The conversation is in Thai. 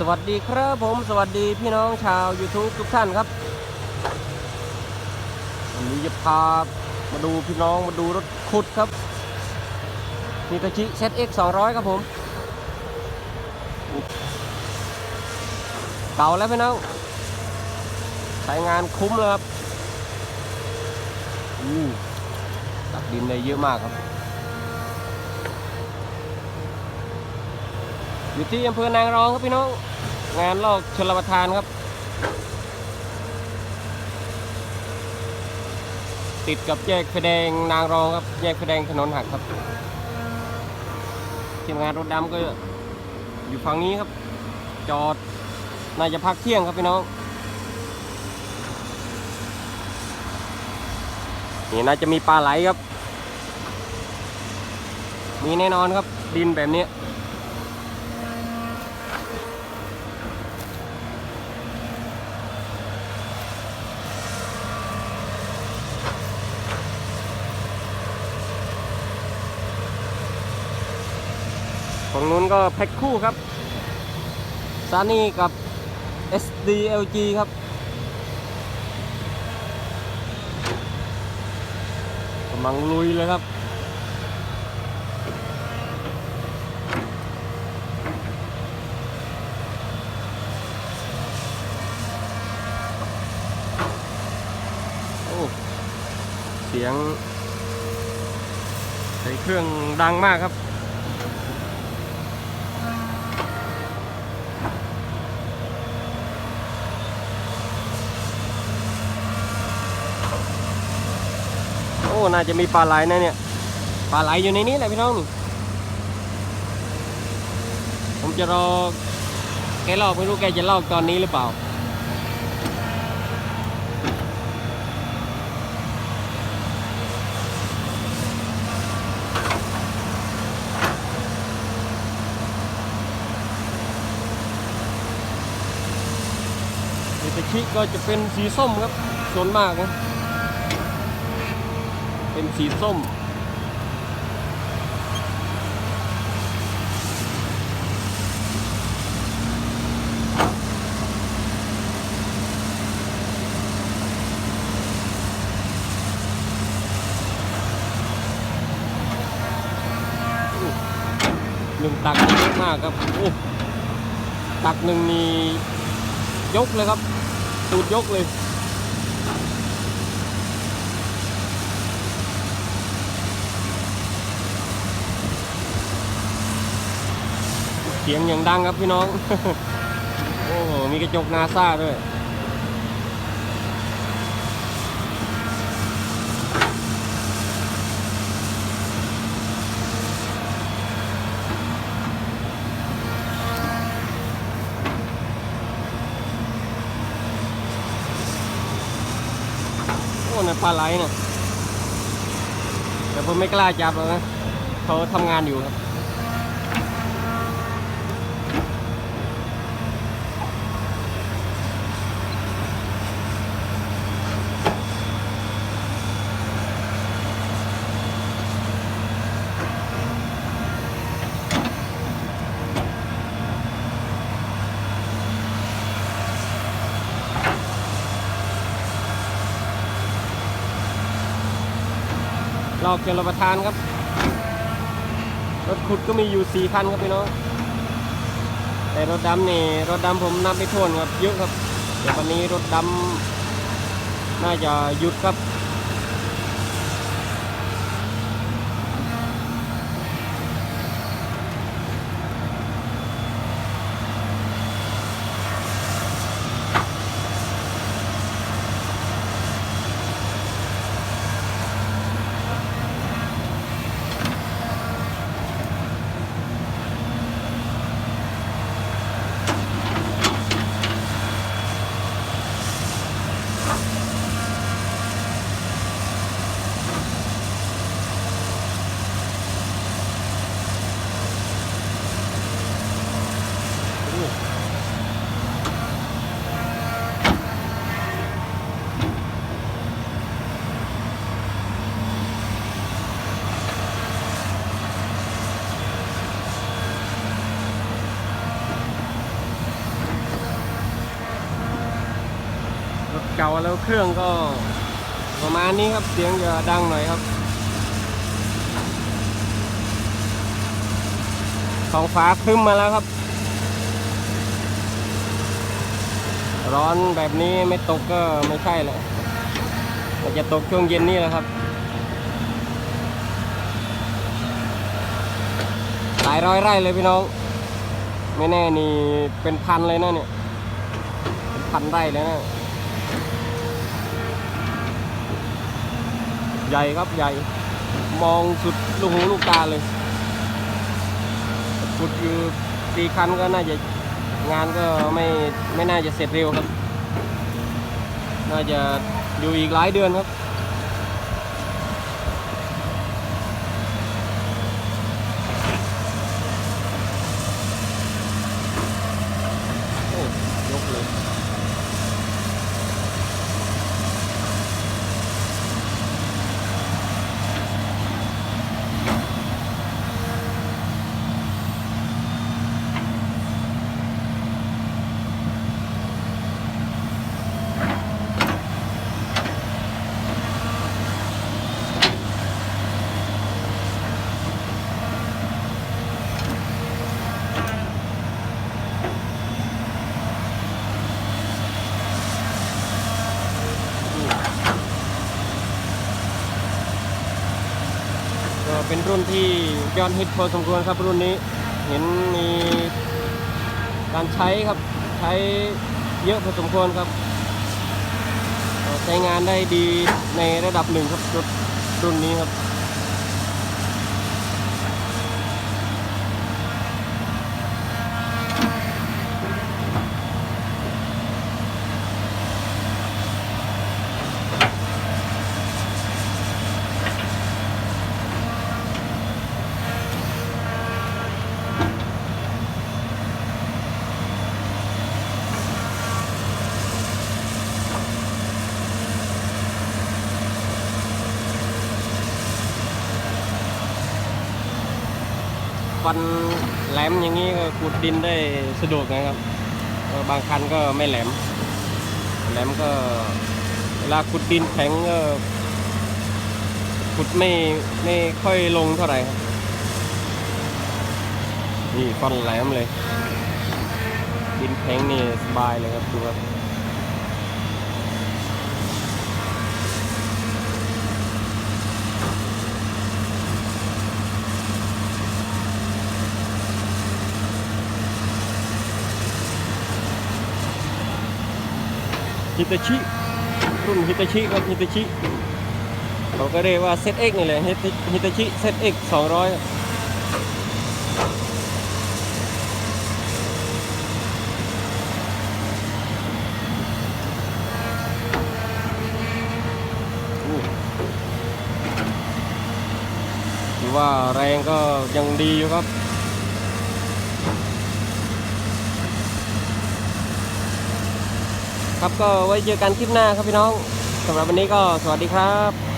สวัสดีครับผมสวัสดีพี่น้องชาว YouTube ทุกท่านครับ วันนี้จะพามาดูพี่น้องมาดูรถขุดครับมีกระชิ ZX 200 ครับผม เก่าแล้วพี่น้องใช้งานคุ้มเลยครับอู้ตักดินได้เยอะมากครับ อยู่ที่อำเภอนางรองครับพี่น้อง งานลอกชลประทานครับ ติดกับแยกไฟแดงนางรองครับ แยกไฟแดงถนนหักครับทีมงานรถดำก็อยู่ฝั่งนี้ครับ จอดน่าจะพักเที่ยงครับพี่น้องนี่น่าจะมีปลาไหลครับ มีแน่นอนครับดินแบบนี้ ฝั่งนู้นก็แพ็คคู่ครับซานี่กับ SDLG ครับกำลังลุยเลยครับโอ้เสียงใส่เครื่องดังมากครับ อ้น่าจะมีปลาไหลนะเนี่ยปลาไหลอยู่ในนี้แหละพี่น้องนี่ผมจะรอแกลอกไม่รู้แกจะลอกตอนนี้หรือเปล่าเอตชิก็จะเป็นสีส้มครับส่วนมากนะ เป็นสีส้ม หนึ่งตักเยอะมากครับโอ้ตักหนึ่งนี่ยกเลยครับตูดยกเลย สียงอย่างดังครับพี่น้อง โอ้โห มีกระจกนาซาด้วย โอ้ในปลาไหลเนี่ยแต่ผมไม่กล้าจับหรอกนะเขาทำงานอยู่ครับ ลอกเจรประทานครับ รถขุดก็มีอยู่สี่คันครับพี่น้อง แต่รถดำนี่รถดำผมนับไม่ถ้วนครับเยอะครับแต่วันนี้รถดำน่าจะหยุดครับ เก่าแล้วเครื่องก็ประมาณนี้ครับเสียงจะดังหน่อยครับท้องฟ้าครึ้มมาแล้วครับ ร้อนแบบนี้ไม่ตกก็ไม่ใช่แหล้วมันจะตกช่วงเย็นนี่แหละครับหลายร้อยไร่เลยพี่น้อง ไม่แน่นี่เป็นพันเลยนะเนี่ย เป็นพันไร่เลยนะ ใหญ่ครับใหญ่ มองสุดลูกหูลูกตาเลยขุดอยู่ตีคันก็น่าจะงานก็ไม่ไม่น่าจะเสร็จเร็วครับ น่าจะอยู่อีกหลายเดือนครับ เป็นรุ่นที่ยอดฮิตพอสมควรครับรุ่นนี้ เห็นมีการใช้ครับใช้เยอะพอสมควรครับ ใช้งานได้ดีในระดับหนึ่งครับรุ่นนี้ครับ ฟันแหลมอย่างนี้ก็ขุดดินได้สะดวกนะครับบางคันก็ไม่แหลม แหลมก็เวลาขุดดินแข็งก็ขุดไม่ไม่ค่อยลงเท่าไหร่ครับนี่ฟันแหลมเลย ดินแข็งนี่สบายเลยครับดูครับ ฮิตาชิรุ่นฮิตาชิครับฮิตาชิเราก็เรียกว่าเซตเอ็กนี่แหละฮิตาชิเซตเอ็กสองร้อยว่าแรงก็ยังดีอยู่ครับ ครับก็ไว้เจอกันคลิปหน้าครับพี่น้องสำหรับวันนี้ก็สวัสดีครับ